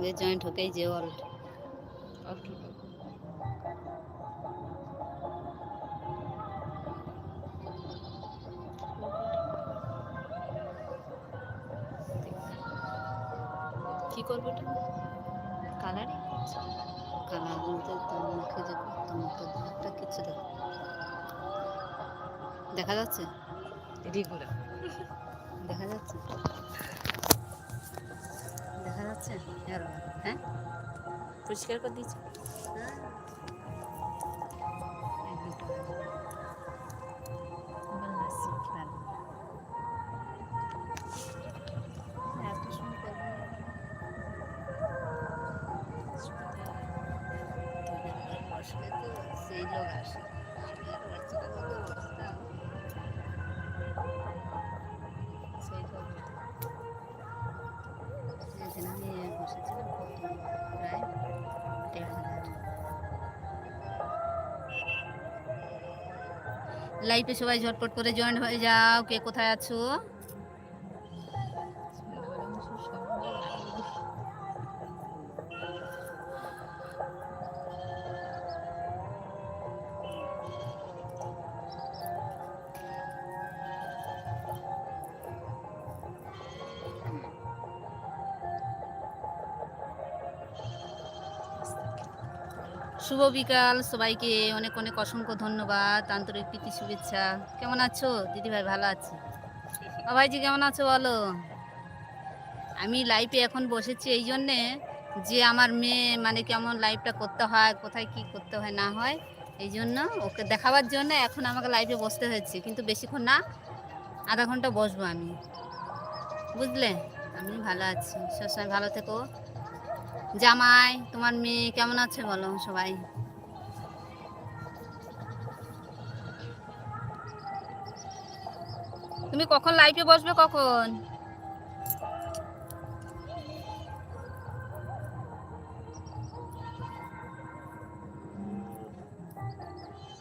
হোক এই যে অল্ট অল্প কি করব এটা? কালারিং কালার বলতে তোর মুখে যে তোর একটা কিছু দেখো। দেখা যাচ্ছে? রেগুলার দেখা যাচ্ছে? যাচ্ছে হ্যাঁ পরিষ্কার করে দিয়েছি হ্যাঁ। এই দুটো। লাইফে সবাই ঝটপট করে জয়েন হয়ে যাও। কে কোথায় আছো? শুভ বিকাল। সবাইকে অনেক অনেক অসংখ্য ধন্যবাদ। আন্তরিক প্রীতি, শুভেচ্ছা। কেমন আছো? দিদি ভাই ভালো আছি। ভাইজি কেমন আছো বলো? আমি লাইফে এখন বসেছি এই জন্যে যে আমার মেয়ে মানে কেমন লাইফটা করতে হয়, কোথায় কি করতে হয়, না হয়, এই জন্য ওকে দেখাবার জন্য এখন আমাকে লাইফে বসতে হয়েছে। কিন্তু বেশিক্ষণ না, আধা ঘণ্টা বসবো আমি। বুঝলে? আমি ভালো আছি। সবসময় ভালো থেকো। জামাই তোমার মেয়ে কেমন আছে বলো সবাই? তুমি কখন লাইভে বসবে কখন?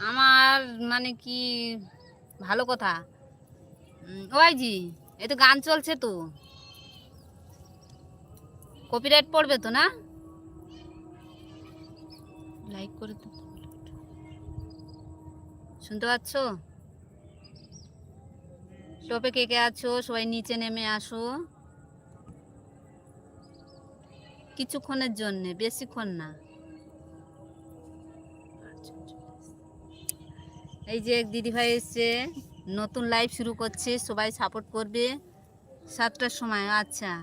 আমার মানে কি ভালো কথা? উম, ওই জি এই তো গান চলছে তো। কপিরাইট পড়বে তো না? লাইক করে তো শুনতে পাচ্ছ? টপে কে কে আছো? সবাই নিচে নেমে আসো। কিছুক্ষণের জন্য বেশিক্ষণ না। এই যে দিদিভাই এসছে নতুন লাইভ শুরু করছে সবাই সাপোর্ট করবে। সাতটার সময় আচ্ছা।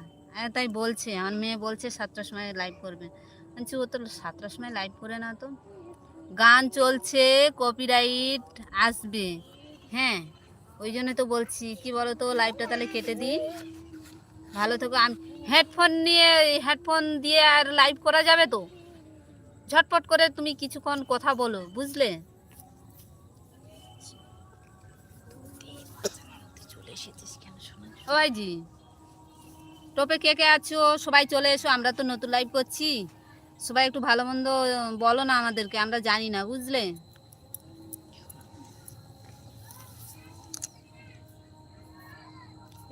তাই বলছে। আমার মেয়ে বলছে সাতটার সময় লাইভ করবে। বলছি ও তো সাতটার সময় লাইভ করে না তো। গান চলছে কপিরাইট আসবে। হ্যাঁ ওই জন্য তো বলছি কি বলো তো লাইভটা তাহলে কেটে দিই। ভালো থেকো। আমি হেডফোন নিয়ে হেডফোন দিয়ে আর লাইভ করা যাবে তো? ঝটপট করে তুমি কিছুক্ষণ কথা বলো বুঝলে? চলে এসেছিস কেন শোনা ও ভাইজি টপে কে কে আছো? সবাই চলে এসো আমরা তো নতুন লাইভ করছি। সবাই একটু ভালো মন্দ বলো না আমাদেরকে আমরা জানি না বুঝলে?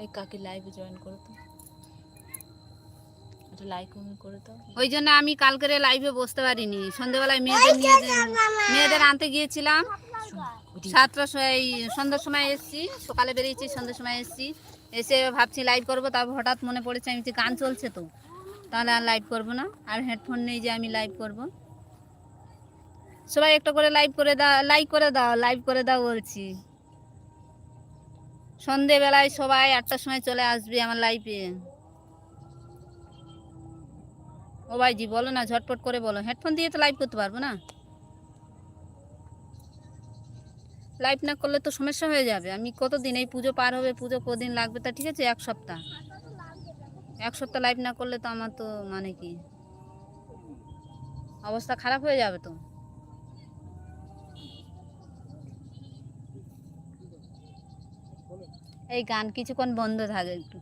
এই কাকে লাইভে জয়েন করো তো? একটা লাইক কমেন্ট করে দাও। ওই জন্য আমি কালকের লাইভে বসতে পারিনি। সন্ধ্যেবেলায় মেয়েদের নিয়ে মেয়েদের আনতে গিয়েছিলাম। সাতটার সময় এই সন্ধ্যার সময় এসেছি সকালে বেরিয়েছি সন্ধ্যার সময় এসেছি। এসে ভাবছি লাইভ করব, তারপর হঠাৎ মনে পড়েছে আমি গান চলছে তো। তাহলে আর লাইভ করব না। আর হেডফোন নেই যে আমি লাইভ করব। সবাই একটা করে লাইভ করে দাও লাইক করে দাও লাইভ করে দাও বলছি। সন্ধেবেলায় সবাই আটটার সময় চলে আসবে আমার লাইভে ও ভাইজি বলো না, ঝটপট করে বলো। হেডফোন দিয়ে তো লাইভ করতে পারব না? লাইভ না করলে তো সমস্যা হয়ে যাবে। আমি কতদিন এই পুজো পার হবে, পুজো কদিন লাগবে তা ঠিক আছে? এক সপ্তাহ। এক সপ্তাহ লাইভ না করলে তো আমার তো মানে কি? অবস্থা খারাপ হয়ে যাবে তো। এই গান কিছুক্ষণ বন্ধ থাকে একটু।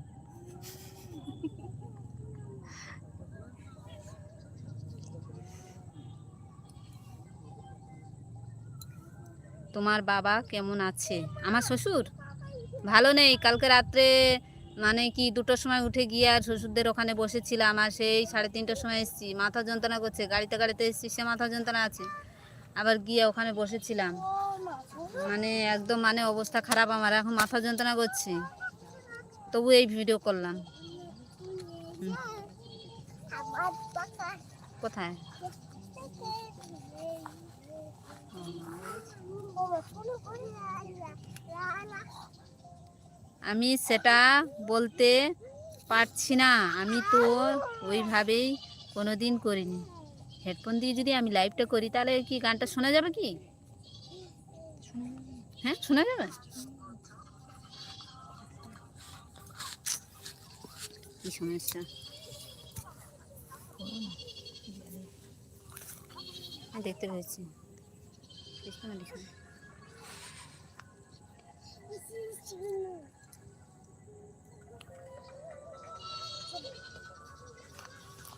তোমার বাবা কেমন আছে? আমার শ্বশুর? ভালো নেই। কালকে রাত্রে মানে কি দুটোর সময় উঠে গিয়ে আর শ্বশুরদের ওখানে বসেছিলাম আর সেই সাড়ে তিনটার সময় এসেছি। মাথা যন্ত্রণা করছে। গাড়িতে গাড়িতে এসেছি, সে মাথা যন্ত্রণা আছে। আবার গিয়ে ওখানে বসেছিলাম। মানে একদম মানে অবস্থা খারাপ আমার। এখন মাথা যন্ত্রণা করছে। তবু এই ভিডিও করলাম। কোথায়? আমি সেটা বলতে পারছি না। আমি তো ওইভাবেই কোনো দিন করিনি। হেডফোন দিয়ে যদি আমি লাইভটা করি, তাহলে কি গানটা শোনা যাবে কি? হ্যাঁ শোনা যাবে? কি সমস্যা? দেখতে পেয়েছি।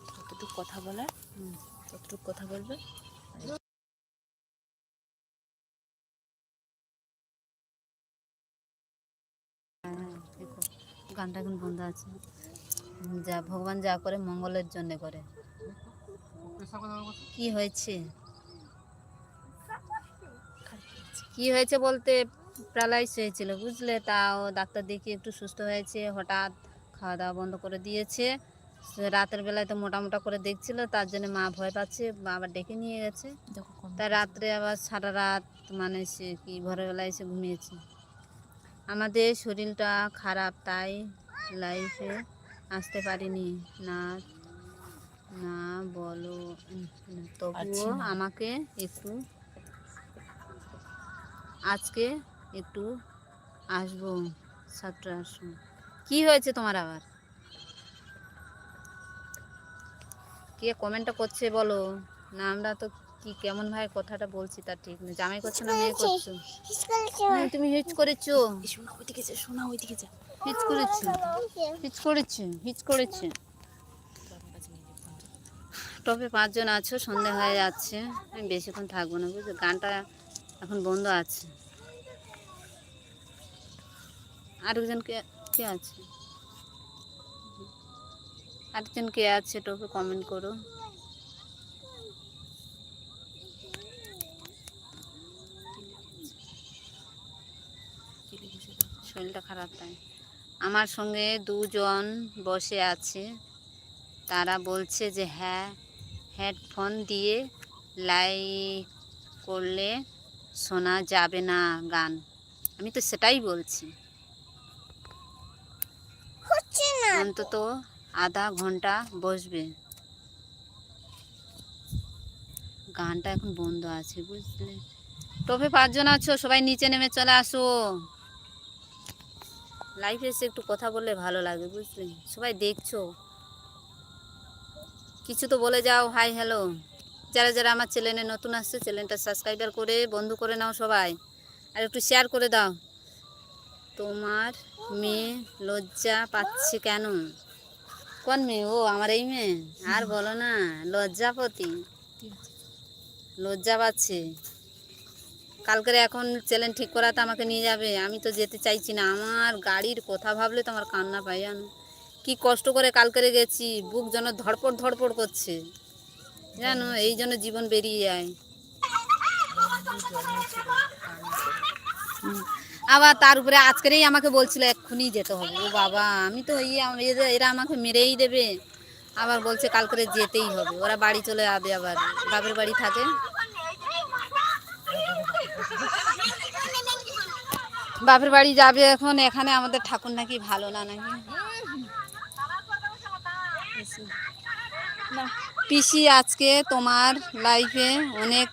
যতটুকু কথা বলার। ততটুকু কথা বলবে। গানটা এখন বন্ধ আছে। যা, ভগবান যা করে মঙ্গলের জন্য করে। কি হয়েছে? কি হয়েছে বলতে? প্যারালাইস হয়েছিল বুঝলে? তাও ডাক্তার দেখিয়ে একটু সুস্থ হয়েছে হঠাৎ খাওয়া দাওয়া বন্ধ করে দিয়েছে। রাতের বেলায় তো মোটা মোটা করে দেখছিল তার জন্য মা ভয় পাচ্ছে আবার ডেকে নিয়ে গেছে। দেখো তাই রাত্রে আবার সারা রাত মানে সে কি ভোরবেলায় এসে ঘুমিয়েছে। আমাদের শরীরটা খারাপ তাই লাইফে আসতে পারিনি। না না বলো তবুও আমাকে একটু আজকে একটু আসব সাতটার সময় কি হয়েছে তোমার আবার? কে কমেন্টটা করছে বলো? না আমরা তো কি কেমন ভাই কথাটা বলছি তার ঠিক না। জামাই করছ না মেয়ে করছ? হ্যাঁ, তুমি হিচ করেছ। শোনা ওইদিকে যা শোনা ওইদিকে যা। হিচ করেছ। হিচ করেছ হিচ করেছ। টপে পাঁচজন আছো সন্ধে হয়ে যাচ্ছে। আমি বেশিক্ষণ থাকব না বুঝছ গানটা এখন বন্ধ আছে। আরেকজন কে কে আছে? আরেকজন কে আছে টপে কমেন্ট করো। শরীরটা খারাপ তাই। আমার সঙ্গে দুজন বসে আছে। তারা বলছে যে হ্যাঁ হেডফোন দিয়ে লাইক করলে শোনা যাবে না গান। আমি তো সেটাই বলছি। অন্তত আধা ঘণ্টা বসবে। গানটা এখন বন্ধ আছে, বুঝলে? টপে পাঁচজন আছো, সবাই নিচে নেমে চলে আসো। লাইফে এসে একটু কথা বললে ভালো লাগে, বুঝলি? সবাই দেখছ? কিছু তো বলে যাও হাই হ্যালো যারা যারা আমার চ্যানেলে নতুন আসছে চ্যানেলটা সাবস্ক্রাইবার করে, বন্ধু করে নাও সবাই। আর একটু শেয়ার করে দাও। তোমার মেয়ে লজ্জা পাচ্ছে কেন? কোন মেয়ে? ও, আমার এই মেয়ে? আর বলো না, লজ্জাপতি। লজ্জা পাচ্ছে। কালকের এখন চ্যালেঞ্জ ঠিক করাতে আমাকে নিয়ে যাবে। আমি তো যেতে চাইছি না। আমার গাড়ির কথা ভাবলে তো আমার কান্না পাই জানো? কি কষ্ট করে কালকেরে গেছি। বুক যেন ধড়পড় ধড়পড় করছে। জানো, এই জন্য জীবন বেরিয়ে যায়। আবার তার উপরে আজকেরই আমাকে বলছিল, এক্ষুনি যেতে হবে। ও বাবা, আমি তো এই এরা আমাকে মেরেই দেবে। আবার বলছে, কাল করে যেতেই হবে। ওরা বাড়ি চলে যাবে আবার। বাপের বাড়ি থাকে। বাপের বাড়ি যাবে এখন। এখানে আমাদের ঠাকুর নাকি ভালো না নাকি? পিসি আজকে তোমার লাইফে অনেক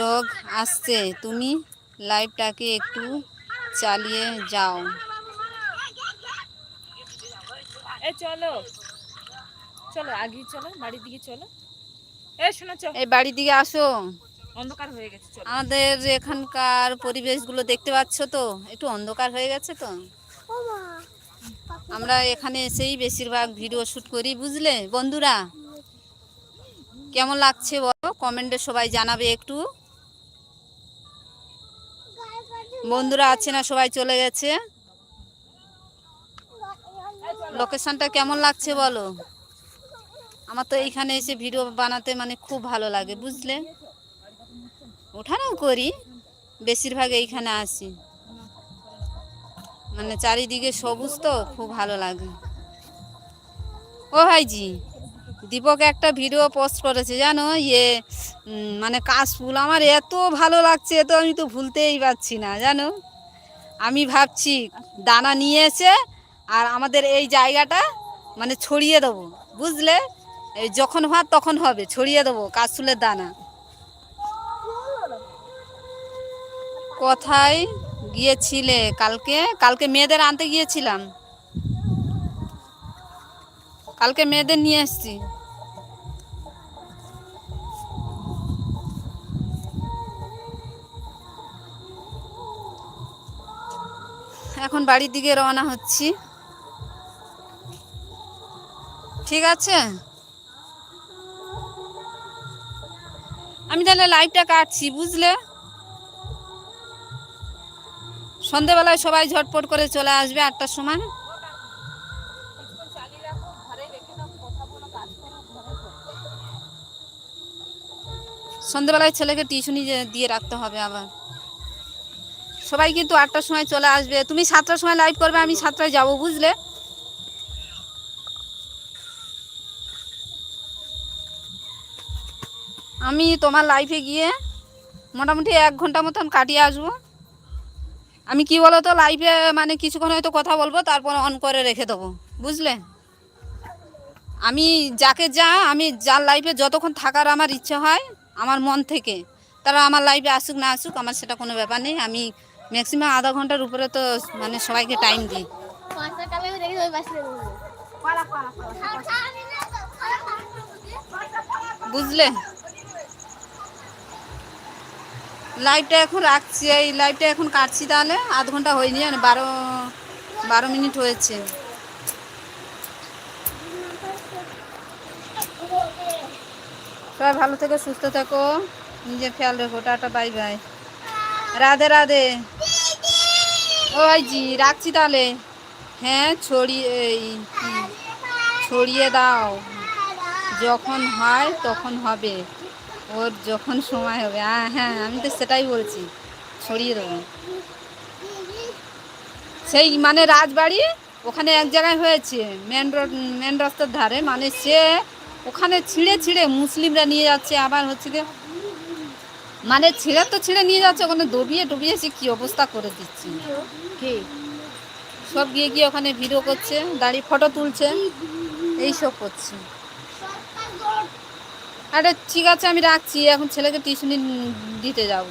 লোক আসছে। তুমি? লাইভটাকে একটু চালিয়ে যাও। এ চলো। চলো আগে চলো বাড়ির দিকে চলো। এই বাড়ির দিকে আসো। অন্ধকার হয়ে গেছে চলো। আমাদের এখানকার পরিবেশগুলো দেখতে পাচ্ছ তো? একটু অন্ধকার হয়ে গেছে তো? আমরা এখানে এসেই বেশিরভাগ ভিডিও শ্যুট করি বুঝলে? বন্ধুরা কেমন লাগছে বলো? কমেন্টে সবাই জানাবে একটু। বন্ধুরা আছে না? সবাই চলে গেছে। লোকেশনটা কেমন লাগছে বলো? আমার তো এইখানে এসে ভিডিও বানাতে মানে খুব ভালো লাগে, বুঝলে? ওঠানাও করি, বেশিরভাগ এইখানে আসি। মানে চারিদিকে সবুজ তো, খুব ভালো লাগে। ও ভাইজি দীপক একটা ভিডিও পোস্ট করেছে, জানো? ইয়ে মানে কাশফুল। আমার এত ভালো লাগছে তো আমি তো ভুলতেই পারছি না, জানো? আমি ভাবছি, দানা নিয়ে এসে আর আমাদের এই জায়গাটা মানে ছড়িয়ে দেবো, বুঝলে? এই যখন ভাত তখন হবে, ছড়িয়ে দেবো কাশফুলের দানা। কোথায় গিয়েছিলে কালকে? কালকে মেয়েদের আনতে গিয়েছিলাম। কালকে মেয়েদের নিয়ে এসছি। এখন বাড়ির দিকে রওনা হচ্ছি। ঠিক আছে? আমি তাহলে লাইভটা কাটছি, বুঝলে? সন্ধেবেলায় সবাই ঝটপট করে চলে আসবে আটটার সময়। সন্ধেবেলায় ছেলেকে টিউশনি দিয়ে রাখতে হবে আবার। সবাই কিন্তু আটটার সময় চলে আসবে। তুমি সাতটার সময় লাইভ করবে, আমি সাতটায় যাব, বুঝলে? আমি তোমার লাইফে গিয়ে মোটামুটি এক ঘণ্টা মতন কাটিয়ে আসব। আমি কি বলো তো লাইফে মানে কিছুক্ষণ হয়তো কথা বলব, তারপর অন করে রেখে দেবো, বুঝলে? আমি যাকে যা, আমি যার লাইফে যতক্ষণ থাকার আমার ইচ্ছে হয়, আমার মন থেকে, তারা আমার লাইফে আসুক না আসুক, আমার সেটা কোনো ব্যাপার নেই, আমি ম্যাক্সিমাম আধা ঘণ্টার উপরে তো মানে সবাইকে টাইম দিই। বুঝলে? লাইভটা এখন রাখছি, এই লাইভটা এখন কাটছি তাহলে। আধ ঘণ্টা হয়নি জানো বারো বারো মিনিট হয়েছে। সবাই ভালো থেকো, সুস্থ থেকো। নিজের খেয়াল রেখো। Tata bye bye Radhe Radhe. ও ভাইজি, রাখছি তাহলে। হ্যাঁ ছড়িয়ে ছড়িয়ে দাও। যখন হয় তখন হবে। ওর যখন সময় হবে। হ্যাঁ হ্যাঁ আমি তো সেটাই বলছি। ছড়িয়ে দেবো। সেই মানে রাজবাড়ি ওখানে এক জায়গায় হয়েছে। মেন রোড, মেন রাস্তার ধারে। মানে সে ওখানে ছিঁড়ে ছিঁড়ে মুসলিমরা নিয়ে যাচ্ছে। আবার হচ্ছে মানে ছিঁড়ে তো ছেড়ে নিয়ে যাচ্ছে ওখানে ডুবিয়ে সে কী অবস্থা করে দিচ্ছি। সব গিয়ে গিয়ে ওখানে ভিডিও করছে দাঁড়িয়ে ফটো তুলছে এইসব করছে। আরে ঠিক আছে আমি রাখছি এখন ছেলেকে টিউশনি দিতে যাব।